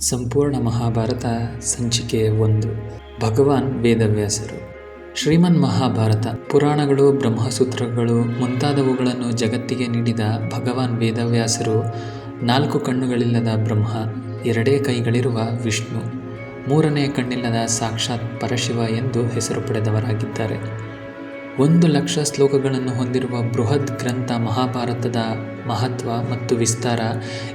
ಸಂಪೂರ್ಣ ಮಹಾಭಾರತ ಸಂಚಿಕೆ ಒಂದು. ಭಗವಾನ್ ವೇದವ್ಯಾಸರು. ಶ್ರೀಮನ್ ಮಹಾಭಾರತ ಪುರಾಣಗಳು, ಬ್ರಹ್ಮಸೂತ್ರಗಳು ಮುಂತಾದವುಗಳನ್ನು ಜಗತ್ತಿಗೆ ನೀಡಿದ ಭಗವಾನ್ ವೇದವ್ಯಾಸರು ನಾಲ್ಕು ಕಣ್ಣುಗಳಿಲ್ಲದ ಬ್ರಹ್ಮ, ಎರಡೇ ಕೈಗಳಿರುವ ವಿಷ್ಣು, ಮೂರನೇ ಕಣ್ಣಿಲ್ಲದ ಸಾಕ್ಷಾತ್ ಪರಶಿವ ಎಂದು ಹೆಸರು ಪಡೆದವರಾಗಿದ್ದಾರೆ. ಒಂದು ಲಕ್ಷ ಶ್ಲೋಕಗಳನ್ನು ಹೊಂದಿರುವ ಬೃಹತ್ ಗ್ರಂಥ ಮಹಾಭಾರತದ ಮಹತ್ವ ಮತ್ತು ವಿಸ್ತಾರ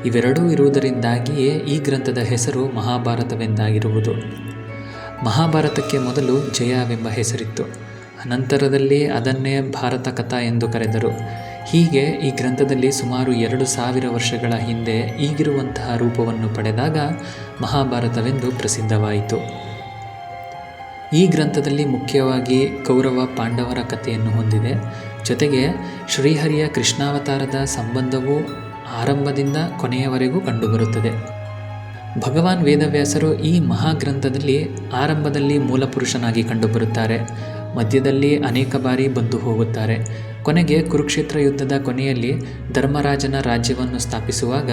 ಇವೆರಡೂ ಇರುವುದರಿಂದಾಗಿಯೇ ಈ ಗ್ರಂಥದ ಹೆಸರು ಮಹಾಭಾರತವೆಂದಾಗಿರುವುದು. ಮಹಾಭಾರತಕ್ಕೆ ಮೊದಲು ಜಯವೆಂಬ ಹೆಸರಿತ್ತು. ಅನಂತರದಲ್ಲಿ ಅದನ್ನೇ ಭಾರತ ಕಥಾ ಎಂದು ಕರೆದರು. ಹೀಗೆ ಈ ಗ್ರಂಥದಲ್ಲಿ ಸುಮಾರು ಎರಡು ಸಾವಿರ ವರ್ಷಗಳ ಹಿಂದೆ ಈಗಿರುವಂತಹ ರೂಪವನ್ನು ಪಡೆದಾಗ ಮಹಾಭಾರತವೆಂದು ಪ್ರಸಿದ್ಧವಾಯಿತು. ಈ ಗ್ರಂಥದಲ್ಲಿ ಮುಖ್ಯವಾಗಿ ಕೌರವ ಪಾಂಡವರ ಕಥೆಯನ್ನು ಹೊಂದಿದೆ. ಜೊತೆಗೆ ಶ್ರೀಹರಿಯ ಕೃಷ್ಣಾವತಾರದ ಸಂಬಂಧವು ಆರಂಭದಿಂದ ಕೊನೆಯವರೆಗೂ ಕಂಡುಬರುತ್ತದೆ. ಭಗವಾನ್ ವೇದವ್ಯಾಸರು ಈ ಮಹಾಗ್ರಂಥದಲ್ಲಿ ಆರಂಭದಲ್ಲಿ ಮೂಲಪುರುಷನಾಗಿ ಕಂಡುಬರುತ್ತಾರೆ. ಮಧ್ಯದಲ್ಲಿ ಅನೇಕ ಬಾರಿ ಬಂದು ಹೋಗುತ್ತಾರೆ. ಕೊನೆಗೆ ಕುರುಕ್ಷೇತ್ರ ಯುದ್ಧದ ಕೊನೆಯಲ್ಲಿ ಧರ್ಮರಾಜನ ರಾಜ್ಯವನ್ನು ಸ್ಥಾಪಿಸುವಾಗ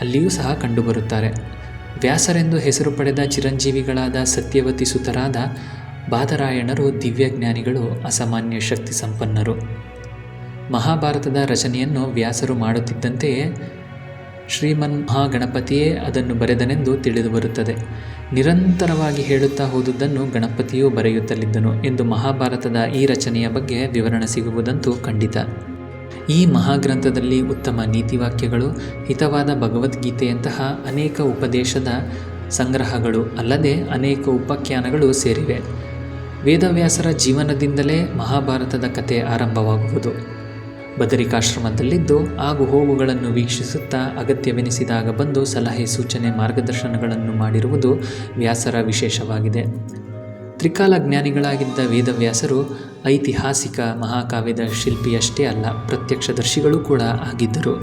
ಅಲ್ಲಿಯೂ ಸಹ ಕಂಡುಬರುತ್ತಾರೆ. ವ್ಯಾಸರೆಂದು ಹೆಸರು ಪಡೆದ ಚಿರಂಜೀವಿಗಳಾದ ಸತ್ಯವತಿ ಸುತರಾದ ಬಾದರಾಯಣರು ದಿವ್ಯಜ್ಞಾನಿಗಳು, ಅಸಾಮಾನ್ಯ ಶಕ್ತಿ ಸಂಪನ್ನರು. ಮಹಾಭಾರತದ ರಚನೆಯನ್ನು ವ್ಯಾಸರು ಮಾಡುತ್ತಿದ್ದಂತೆಯೇ ಶ್ರೀಮನ್ ಮಹಾಗಣಪತಿಯೇ ಅದನ್ನು ಬರೆದನೆಂದು ತಿಳಿದು ಬರುತ್ತದೆ. ನಿರಂತರವಾಗಿ ಹೇಳುತ್ತಾ ಹೋದುದನ್ನು ಗಣಪತಿಯೂ ಬರೆಯುತ್ತಲಿದ್ದನು ಎಂದು ಮಹಾಭಾರತದ ಈ ರಚನೆಯ ಬಗ್ಗೆ ವಿವರಣೆ ಸಿಗುವುದಂತೂ ಖಂಡಿತ. ಈ ಮಹಾಗ್ರಂಥದಲ್ಲಿ ಉತ್ತಮ ನೀತಿವಾಕ್ಯಗಳು, ಹಿತವಾದ ಭಗವದ್ಗೀತೆಯಂತಹ ಅನೇಕ ಉಪದೇಶದ ಸಂಗ್ರಹಗಳು ಅಲ್ಲದೆ ಅನೇಕ ಉಪಾಖ್ಯಾನಗಳು ಸೇರಿವೆ. ವೇದವ್ಯಾಸರ ಜೀವನದಿಂದಲೇ ಮಹಾಭಾರತದ ಕಥೆ ಆರಂಭವಾಗುವುದು. ಬದರಿಕಾಶ್ರಮದಲ್ಲಿದ್ದು ಆಗು ಹೋಗುಗಳನ್ನು ವೀಕ್ಷಿಸುತ್ತಾ ಅಗತ್ಯವೆನಿಸಿದಾಗ ಬಂದು ಸಲಹೆ ಸೂಚನೆ ಮಾರ್ಗದರ್ಶನಗಳನ್ನು ಮಾಡಿರುವುದು ವ್ಯಾಸರ ವಿಶೇಷವಾಗಿದೆ. ತ್ರಿಕಾಲ ಜ್ಞಾನಿಗಳಾಗಿದ್ದ ವೇದವ್ಯಾಸರು ಐತಿಹಾಸಿಕ ಮಹಾಕಾವ್ಯದ ಶಿಲ್ಪಿಯಷ್ಟೇ ಅಲ್ಲ ಪ್ರತ್ಯಕ್ಷದರ್ಶಿಗಳು ಕೂಡ ಆಗಿದ್ದರು.